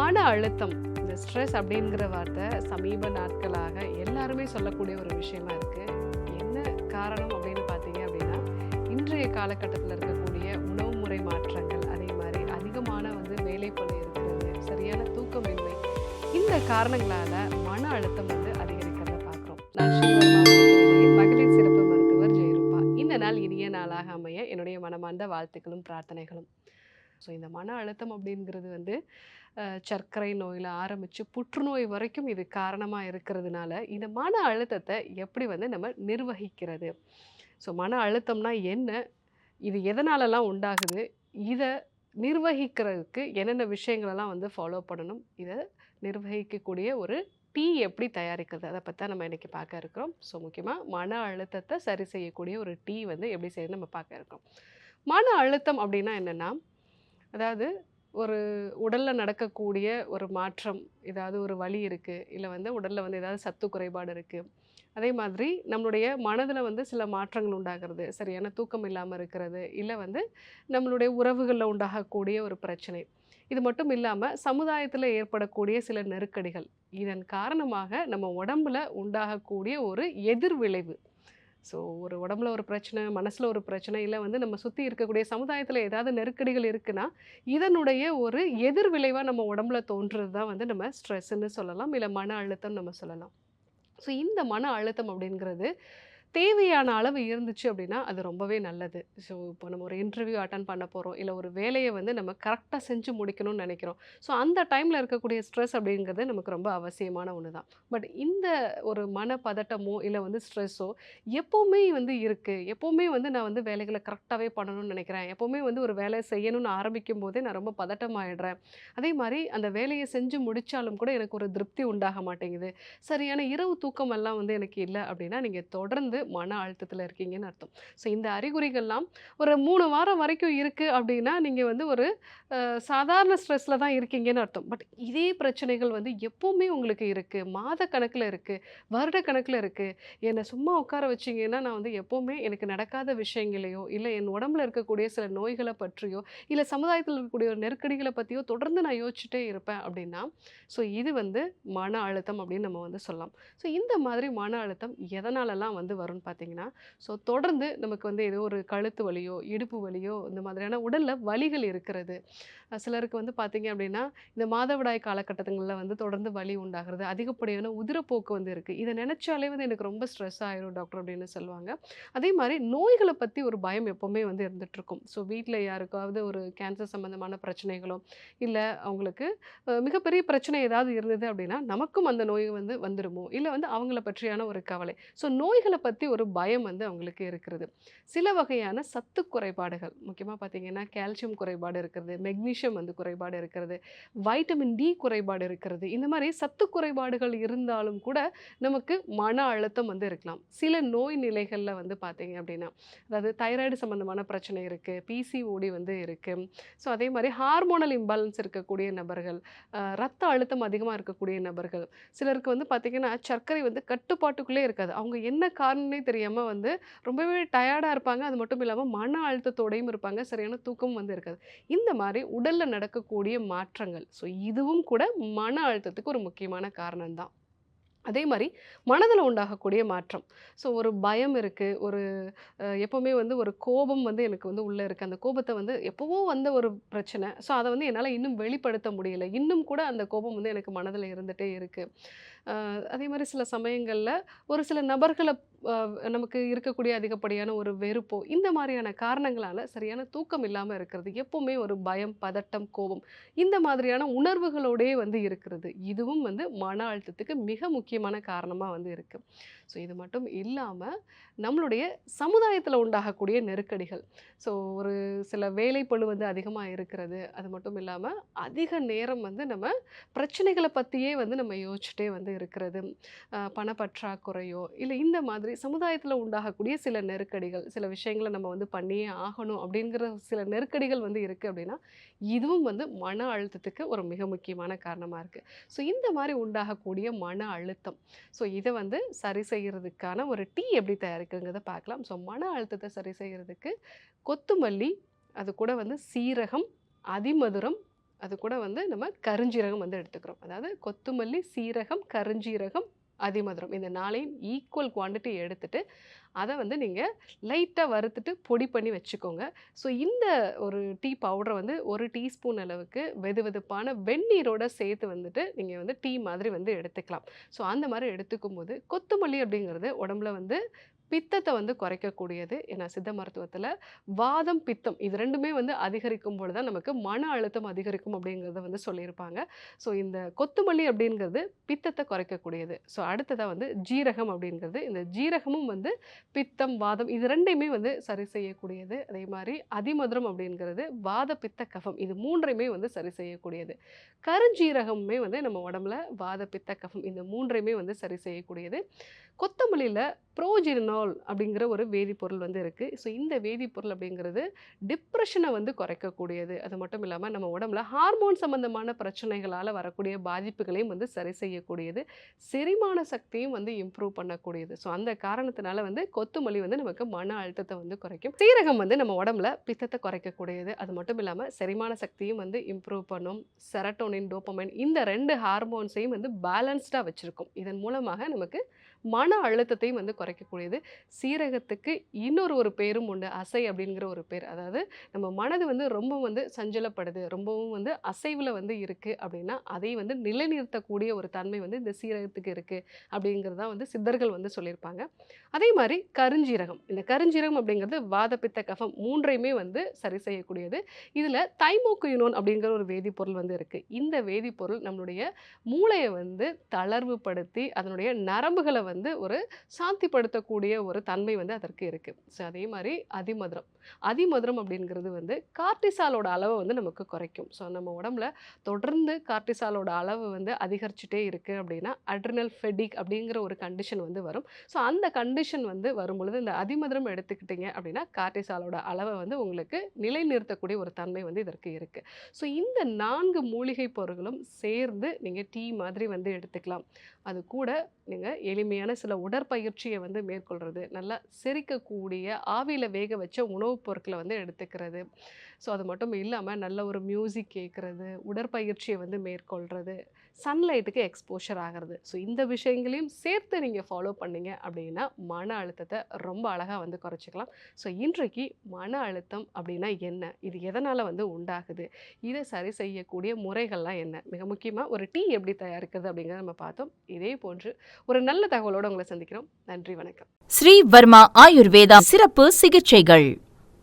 மன அழுத்தம் இந்த ஸ்ட்ரெஸ் அப்படிங்கிற வார்த்தை சமீப நாட்களாக எல்லாருமே சொல்லக்கூடிய ஒரு விஷயமா இருக்கு. என்ன காரணம் அப்படின்னு பார்த்தீங்க அப்படின்னா இன்றைய காலகட்டத்தில் இருக்கக்கூடிய உணவு முறை மாற்றங்கள் அதே மாதிரி அதிகமான வந்து வேலைப்பளு இருக்கிறது சரியான தூக்கமின்மை இந்த காரணங்களால மன அழுத்தம் வந்து அதிகரிக்கிறத பார்க்குறோம். நான் மகளிர் சிறப்பு மருத்துவர் ஜெயரூபா இந்த நாள் இனிய நாளாக அமைய என்னுடைய மனமார்ந்த வாழ்த்துக்களும் பிரார்த்தனைகளும். ஸோ இந்த மன அழுத்தம் அப்படிங்கிறது வந்து சர்க்கரை நோயில் ஆரம்பித்து புற்றுநோய் வரைக்கும் இது காரணமாக இருக்கிறதுனால இந்த மன அழுத்தத்தை எப்படி வந்து நம்ம நிர்வகிக்கிறது? ஸோ மன அழுத்தம்னா என்ன? இது எதனாலலாம் உண்டாகுது? இதை நிர்வகிக்கிறதுக்கு என்னென்ன விஷயங்களெல்லாம் வந்து ஃபாலோ பண்ணணும்? இதை நிர்வகிக்கக்கூடிய ஒரு டீ எப்படி தயாரிக்கிறது? அதை பற்றி நம்ம இன்றைக்கி பார்க்க இருக்கிறோம். ஸோ முக்கியமாக மன அழுத்தத்தை சரி செய்யக்கூடிய ஒரு டீ வந்து எப்படி செய்யணும் நம்ம பார்க்க இருக்கோம். மன அழுத்தம் அப்படின்னா என்னென்னா அதாவது ஒரு உடலில் நடக்கக்கூடிய ஒரு மாற்றம் ஏதாவது ஒரு வலி இருக்குது இல்லை வந்து உடலில் வந்து ஏதாவது சத்து குறைபாடு இருக்குது அதே மாதிரி நம்மளுடைய மனதில் வந்து சில மாற்றங்கள் உண்டாகிறது. சரியான தூக்கம் இல்லாமல் இருக்கிறது இல்லை வந்து நம்மளுடைய உறவுகளில் உண்டாகக்கூடிய ஒரு பிரச்சனை. இது மட்டும் இல்லாமல் சமுதாயத்தில் ஏற்படக்கூடிய சில நெருக்கடிகள். இதன் காரணமாக நம்ம உடம்பில் உண்டாகக்கூடிய ஒரு எதிர்விளைவு. ஸோ ஒரு உடம்புல ஒரு பிரச்சனை மனசில் ஒரு பிரச்சனை இல்லை வந்து நம்ம சுற்றி இருக்கக்கூடிய சமுதாயத்தில் ஏதாவது நெருக்கடிகள் இருக்குன்னா இதனுடைய ஒரு எதிர்விளைவாக நம்ம உடம்புல தோன்றுறது தான் வந்து நம்ம ஸ்ட்ரெஸ்ன்னு சொல்லலாம் இல்லை மன அழுத்தம் நம்ம சொல்லலாம். ஸோ இந்த மன அழுத்தம் அப்படிங்கிறது தேவையான அளவு இருந்துச்சு அப்படின்னா அது ரொம்பவே நல்லது. ஸோ இப்போ நம்ம ஒரு இன்டர்வியூ அட்டன் பண்ண போகிறோம் இல்லை ஒரு வேலையை வந்து நம்ம கரெக்டாக செஞ்சு முடிக்கணும்னு நினைக்கிறோம். ஸோ அந்த டைமில் இருக்கக்கூடிய ஸ்ட்ரெஸ் அப்படிங்கிறது நமக்கு ரொம்ப அவசியமான ஒன்று தான். பட் இந்த ஒரு மன பதட்டமோ இல்லை வந்து ஸ்ட்ரெஸ்ஸோ எப்போவுமே வந்து இருக்குது எப்போவுமே வந்து நான் வந்து வேலைகளை கரெக்டாகவே பண்ணணும்னு நினைக்கிறேன். எப்போவுமே வந்து ஒரு வேலையை செய்யணும்னு ஆரம்பிக்கும் போதே நான் ரொம்ப பதட்டமாயிடுறேன். அதே மாதிரி அந்த வேலையை செஞ்சு முடித்தாலும் கூட எனக்கு ஒரு திருப்தி உண்டாக மாட்டேங்குது. சரியான இரவு தூக்கமெல்லாம் வந்து எனக்கு இல்லை அப்படின்னா நீங்கள் தொடர்ந்து மன அழுத்தத்தில் இருக்கீங்கன்னு அர்த்தம். ஸோ இந்த அறிகுறிகள்லாம் ஒரு மூணு வாரம் வரைக்கும் இருக்குது அப்படின்னா நீங்கள் வந்து ஒரு சாதாரண ஸ்ட்ரெஸ்ஸில் தான் இருக்கீங்கன்னு அர்த்தம். பட் இதே பிரச்சனைகள் வந்து எப்போவுமே உங்களுக்கு இருக்குது மாத கணக்கில் இருக்குது வருட கணக்கில் இருக்குது என்னை சும்மா உட்கார வச்சிங்கன்னா நான் வந்து எப்போவுமே எனக்கு நடக்காத விஷயங்களையோ இல்லை என் உடம்புல இருக்கக்கூடிய சில நோய்களை பற்றியோ இல்லை சமுதாயத்தில் இருக்கக்கூடிய ஒரு நெருக்கடிகளை பற்றியோ தொடர்ந்து நான் யோசிச்சுட்டே இருப்பேன் அப்படின்னா ஸோ இது வந்து மன அழுத்தம் அப்படின்னு நம்ம வந்து சொல்லலாம். ஸோ இந்த மாதிரி மன அழுத்தம் எதனாலலாம் வந்து வரும்? வரும்னு பார்த்தீங்கன்னா ஸோ தொடர்ந்து நமக்கு வந்து ஏதோ ஒரு கழுத்து வலியோ இடுப்பு வலியோ இந்த மாதிரியான உடலில் வலிகள் இருக்கிறது. சிலருக்கு வந்து பார்த்தீங்க அப்படின்னா இந்த மாதவிடாய் காலகட்டங்களில் வந்து தொடர்ந்து வலி உண்டாகிறது அதிகப்படியான உதிரப்போக்கு வந்து இருக்குது இதை நினச்சாலே வந்து எனக்கு ரொம்ப ஸ்ட்ரெஸ் ஆயிரும் டாக்டர் அப்படின்னு சொல்லுவாங்க. அதே மாதிரி நோய்களை பற்றி ஒரு பயம் எப்போவுமே வந்து இருந்துகிட்ருக்கும் ஸோ வீட்டில் யாருக்காவது ஒரு கேன்சர் சம்மந்தமான பிரச்சனைகளோ இல்லை அவங்களுக்கு மிகப்பெரிய பிரச்சனை ஏதாவது இருந்தது அப்படின்னா நமக்கும் அந்த நோய் வந்து வந்துடுமோ இல்லை வந்து அவங்கள பற்றியான ஒரு கவலை. ஸோ நோய்களை பற்றி பற்றி ஒரு பயம் வந்து அவங்களுக்கு இருக்கிறது. சில வகையான சத்து குறைபாடுகள் முக்கியமாக பார்த்தீங்கன்னா கால்சியம் குறைபாடு இருக்கிறது மெக்னீஷியம் வந்து குறைபாடு இருக்கிறது வைட்டமின் டி குறைபாடு இருக்கிறது. இந்த மாதிரி சத்து குறைபாடுகள் இருந்தாலும் கூட நமக்கு மன அழுத்தம் வந்து இருக்கலாம். சில நோய் நிலைகளில் வந்து பார்த்தீங்க அப்படின்னா அதாவது தைராய்டு சம்மந்தமான பிரச்சனை இருக்குது பிசிஓடி வந்து இருக்குது ஸோ அதே மாதிரி ஹார்மோனல் இம்பேலன்ஸ் இருக்கக்கூடிய நபர்கள் ரத்த அழுத்தம் அதிகமாக இருக்கக்கூடிய நபர்கள் சிலருக்கு வந்து பார்த்திங்கன்னா சர்க்கரை வந்து கட்டுப்பாட்டுக்குள்ளே இருக்காது. அவங்க என்ன காரணம் பண்ணணும்னே தெரியாமல் வந்து ரொம்பவே டயர்டாக இருப்பாங்க. அது மட்டும் இல்லாமல் மன அழுத்தத்தோடையும் இருப்பாங்க. சரியான தூக்கமும் வந்து இருக்காது. இந்த மாதிரி உடலில் நடக்கக்கூடிய மாற்றங்கள். ஸோ இதுவும் கூட மன அழுத்தத்துக்கு ஒரு முக்கியமான காரணம் தான். அதே மாதிரி மனதில் உண்டாகக்கூடிய மாற்றம். ஸோ ஒரு பயம் இருக்குது ஒரு எப்போவுமே வந்து ஒரு கோபம் வந்து எனக்கு வந்து உள்ளே இருக்குது அந்த கோபத்தை வந்து எப்போவோ வந்த ஒரு பிரச்சனை. ஸோ அதை வந்து என்னால் இன்னும் வெளிப்படுத்த முடியல. இன்னும் கூட அந்த கோபம் வந்து எனக்கு மனதில் இருந்துகிட்டே இருக்குது அதே மாதிரி சில சமயங்களில் ஒரு சில நபர்களை நமக்கு இருக்கக்கூடிய அதிகப்படியான ஒரு வெறுப்போ இந்த மாதிரியான காரணங்களால் சரியான தூக்கம் இல்லாமல் இருக்கிறது எப்போவுமே ஒரு பயம் பதட்டம் கோபம் இந்த மாதிரியான உணர்வுகளோடே வந்து இருக்கிறது. இதுவும் வந்து மன அழுத்தத்துக்கு மிக முக்கியமான காரணமாக வந்து இருக்குது ஸோ இது மட்டும் இல்லாமல் நம்மளுடைய சமுதாயத்தில் உண்டாகக்கூடிய நெருக்கடிகள். ஸோ ஒரு சில வேலைப்பழு வந்து அதிகமாக இருக்கிறது. அது மட்டும் இல்லாமல் அதிக நேரம் வந்து நம்ம பிரச்சனைகளை பற்றியே வந்து நம்ம யோசிச்சுட்டே வந்து இருக்கிறது. பணப்பற்றாக்குறையோ இல்லை இந்த மாதிரி சமுதாயத்தில் உண்டாகக்கூடிய சில நெருக்கடிகள் சில விஷயங்களை நம்ம வந்து பண்ணியே ஆகணும் அப்படிங்கிற சில நெருக்கடிகள் வந்து இருக்குது அப்படின்னா இதுவும் வந்து மன அழுத்தத்துக்கு ஒரு மிக முக்கியமான காரணமாக இருக்குது ஸோ இந்த மாதிரி உண்டாகக்கூடிய மன அழுத்தம். ஸோ இதை வந்து சரி செய்கிறதுக்கான ஒரு டீ எப்படி தயாரிக்குங்கிறத பார்க்கலாம். ஸோ மன அழுத்தத்தை சரி செய்கிறதுக்கு கொத்துமல்லி அது கூட வந்து சீரகம் அதிமதுரம் அது கூட வந்து நம்ம கருஞ்சீரகம் வந்து எடுத்துக்கிறோம். அதாவது கொத்துமல்லி சீரகம் கருஞ்சீரகம் அதிமதுரம். இந்த நாளையும் ஈக்குவல் குவாண்டிட்டி எடுத்துட்டு அதை வந்து நீங்கள் லைட்டாக வறுத்துட்டு பொடி பண்ணி வச்சுக்கோங்க. ஸோ இந்த ஒரு டீ பவுடரை வந்து ஒரு டீஸ்பூன் அளவுக்கு வெது வெதுப்பான வெந்நீரோட சேர்த்து வந்துட்டு நீங்கள் வந்து டீ மாதிரி வந்து எடுத்துக்கலாம். ஸோ அந்த மாதிரி எடுத்துக்கும் போது கொத்தமல்லி அப்படிங்கிறது உடம்புல வந்து பித்தத்தை வந்து குறைக்கக்கூடியது. ஏன்னா சித்த மருத்துவத்தில் வாதம் பித்தம் இது ரெண்டுமே வந்து அதிகரிக்கும் பொழுது தான் நமக்கு மன அழுத்தம் அதிகரிக்கும் அப்படிங்கிறத வந்து சொல்லியிருப்பாங்க. ஸோ இந்த கொத்துமல்லி அப்படிங்கிறது பித்தத்தை குறைக்கக்கூடியது. ஸோ அடுத்ததாக வந்து ஜீரகம் அப்படிங்கிறது. இந்த ஜீரகமும் வந்து பித்தம் வாதம் இது ரெண்டையுமே வந்து சரி செய்யக்கூடியது. அதே மாதிரி அதிமதுரம் அப்படிங்கிறது வாத பித்த கஃபம் இது மூன்றையுமே வந்து சரி செய்யக்கூடியது. கருஞ்சீரகமுமே வந்து நம்ம உடம்புல வாத பித்த கஃபம் இந்த மூன்றையுமே வந்து சரி செய்யக்கூடியது. கொத்தமல்லியில் ப்ரோஜினால் அப்படிங்கிற ஒரு வேதிப்பொருள் வந்து இருக்குது ஸோ இந்த வேதிப்பொருள் அப்படிங்கிறது டிப்ரெஷனை வந்து குறைக்கக்கூடியது. அது மட்டும் இல்லாமல் நம்ம உடம்புல ஹார்மோன் சம்மந்தமான பிரச்சனைகளால் வரக்கூடிய பாதிப்புகளையும் வந்து சரி செய்யக்கூடியது. செரிமான சக்தியும் வந்து இம்ப்ரூவ் பண்ணக்கூடியது. ஸோ அந்த காரணத்தினால வந்து கொத்துமல்லி வந்து நமக்கு மன அழுத்தத்தை வந்து குறைக்கும். சீரகம் வந்து நம்ம உடம்புல பித்தத்தை குறைக்கக்கூடியது. அது மட்டும் இல்லாமல் செரிமான சக்தியும் வந்து இம்ப்ரூவ் பண்ணும். செரட்டோனின் டோப்பமைன் இந்த ரெண்டு ஹார்மோன்ஸையும் வந்து பேலன்ஸ்டாக வச்சுருக்கும். இதன் மூலமாக நமக்கு மன அழுத்தத்தையும் வந்து குறைக்கக்கூடியது சீரகத்துக்கு இன்னொரு ஒரு பேரும் உண்டு அசை அப்படிங்கிற ஒரு பேர். அதாவது நம்ம மனது வந்து ரொம்ப வந்து சஞ்சலப்படுது ரொம்பவும் வந்து அசைவில் வந்து இருக்குது அப்படின்னா அதை வந்து நிலைநிறுத்தக்கூடிய ஒரு தன்மை வந்து இந்த சீரகத்துக்கு இருக்குது அப்படிங்கிறதா வந்து சித்தர்கள் வந்து சொல்லியிருப்பாங்க. அதே மாதிரி கருஞ்சீரகம். இந்த கருஞ்சீரகம் அப்படிங்கிறது வாதப்பித்த கஃபம் மூன்றையுமே வந்து சரி செய்யக்கூடியது. இதில் தைமோக்குயினோன் அப்படிங்கிற ஒரு வேதிப்பொருள் வந்து இருக்குது இந்த வேதிப்பொருள் நம்மளுடைய மூளையை வந்து தளர்வுபடுத்தி அதனுடைய நரம்புகளை வந்து ஒரு சாந்திப்படுத்தக்கூடிய ஒரு தன்மை வந்து அதற்கு இருக்குது ஸோ அதே மாதிரி அதிமதுரம். அதிமதுரம் அப்படிங்கிறது வந்து கார்டிசாலோட அளவை வந்து நமக்கு குறைக்கும். ஸோ நம்ம உடம்புல தொடர்ந்து கார்டிசாலோட அளவு வந்து அதிகரிச்சுட்டே இருக்குது அப்படின்னா அட்ரினல் ஃபெடிக் அப்படிங்கிற ஒரு கண்டிஷன் வந்து வரும். ஸோ அந்த கண்டிஷன் வந்து வரும்பொழுது இந்த அதிமதுரம் எடுத்துக்கிட்டீங்க அப்படின்னா கார்டிசாலோட அளவை வந்து உங்களுக்கு நிலைநிறுத்தக்கூடிய ஒரு தன்மை வந்து இதற்கு இருக்குது ஸோ இந்த நான்கு மூலிகை பொருட்களும் சேர்ந்து நீங்கள் டீ மாதிரி வந்து எடுத்துக்கலாம். அது கூட நீங்கள் எளிமையான சில உடற்பயிற்சியை வந்து மேற்கொள்கிறது நல்லா செரிக்கக்கூடிய ஆவியில் வேக வச்ச உணவுப் பொருட்களை வந்து எடுத்துக்கிறது. ஸோ அது மட்டும் இல்லாமல் நல்ல ஒரு மியூசிக் கேட்குறது உடற்பயிற்சியை வந்து மேற்கொள்கிறது சன்லைட்டுக்கு எக்ஸ்போஷர் ஆகிறது. ஸோ இந்த விஷயங்களையும் சேர்த்து நீங்கள் ஃபாலோ பண்ணீங்க அப்படின்னா மன அழுத்தத்தை ரொம்ப அழகாக வந்து குறைச்சிக்கலாம். ஸோ இன்றைக்கு மன அழுத்தம் அப்படின்னா என்ன? இது எதனால் வந்து உண்டாகுது? இதை சரி செய்யக்கூடிய முறைகள்லாம் என்ன? மிக முக்கியமாக ஒரு டீ எப்படி தயாரிக்கிறது அப்படிங்கிறத நம்ம பார்த்தோம். இதே போன்று ஒரு நல்ல தகவலோடு உங்களை சந்திக்கிறோம். நன்றி வணக்கம். ஸ்ரீ வர்மா ஆயுர்வேதா சிறப்பு சிகிச்சைகள்.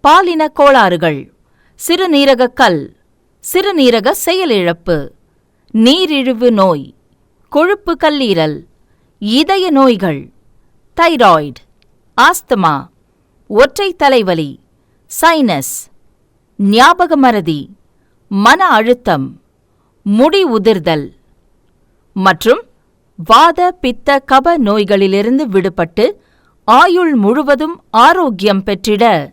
பாலின கோளாறுகள் சிறுநீரக கல் சிறுநீரக செயலிழப்பு. நீரிழிவு நோய். கொழுப்பு கல்லீரல். இதய நோய்கள். தைராய்டு. ஆஸ்துமா. ஒற்றை தலைவலி. சைனஸ். ஞாபக மறதி. மன அழுத்தம். முடி உதிர்தல். மற்றும் வாத பித்த கப நோய்களிலிருந்து விடுபட்டு ஆயுள் முழுவதும் ஆரோக்கியம் பெற்றிட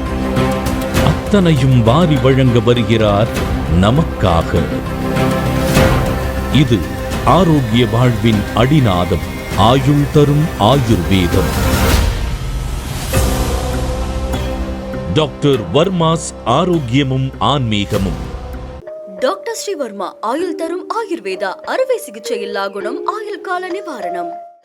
அத்தனையும் வாரி வழங்க வருகிறார் நமக்காக. இது ஆரோக்கிய வாழ்வின் அடிநாதம் ஆயுள் தரும் ஆயுர்வேதம். டாக்டர் வர்மாஸ் ஆரோக்கியமும் ஆன்மீகமும். டாக்டர் ஸ்ரீவர்மா ஆயுள் தரும் ஆயுர்வேதா அறுவை சிகிச்சை இல்லா குணம் ஆயுள் கால நிவாரணம்.